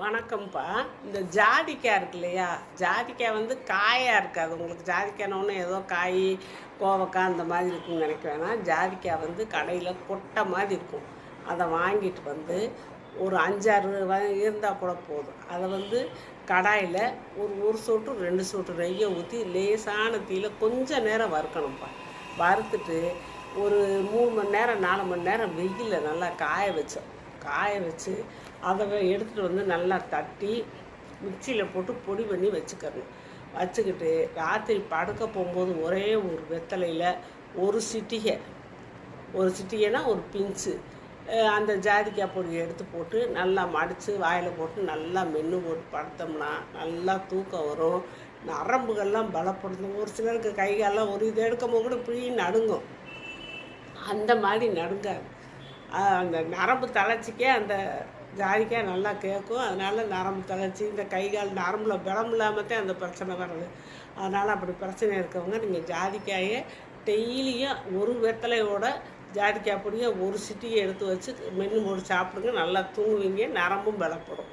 வணக்கம்ப்பா. இந்த ஜாதிக்காய் இருக்கு இல்லையா? ஜாதிக்காய் வந்து காயாக இருக்காது. உங்களுக்கு ஜாதிக்காய்னு ஏதோ காய் கோவக்காய் அந்த மாதிரி இருக்குன்னு நினைக்க வேணாம். ஜாதிக்காய் வந்து கடையில் கொட்டை மாதிரி இருக்கும். அதை வாங்கிட்டு வந்து ஒரு அஞ்சாறு இருந்தால் கூட போதும். அதை வந்து கடாயில் ஒரு ஒரு சொட்டு ரெண்டு சொட்டு நெய்யை ஊற்றி லேசான தீயில கொஞ்சம் நேரம் வறுக்கணும்ப்பா. வறுத்துட்டு ஒரு மூணு மணி நேரம் நாலு மணி நேரம் வெயிலில் நல்லா காய வச்சோம். காய வச்சு அதை எடுத்துகிட்டு வந்து நல்லா தட்டி மிக்சியில் போட்டு பொடி பண்ணி வச்சுக்கணும் வச்சுக்கிட்டு ராத்திரி படுக்க போகும்போது ஒரே ஒரு வெத்தலையில் ஒரு சிட்டிகை. ஒரு சிட்டிகைனா ஒரு பிஞ்சு. அந்த ஜாதிக்காய் பொடியை எடுத்து போட்டு நல்லா மடித்து வாயில் போட்டு நல்லா மென்று போட்டு படுத்தோம்னா நல்லா தூக்கம் வரும். நரம்புகள்லாம் பலப்படுத்தும். ஒரு சிலருக்கு கை காலெல்லாம் ஒரு இது எடுக்கும்போது கூட இப்படி நடுங்கும். அந்த மாதிரி நடுங்காது அந்த நரம்பு தளர்ச்சிக்கே அந்த ஜாதிக்காய் நல்லா கேட்கும். அதனால நரம்பு தளர்ச்சி இந்த கை கால் நரம்பில் பலம் இல்லாமல் தான் அந்த பிரச்சனை வருது அதனால் அப்படி பிரச்சனை இருக்கவங்க நீங்கள் ஜாதிக்காயை டெய்லியும் ஒரு வெத்தலையோட ஜாதிக்காய் பொடியை ஒரு சிட்டியை எடுத்து வச்சு மென்று மூடி சாப்பிடுங்க. நல்லா தூங்குவீங்க நரம்பும் பலப்படும்.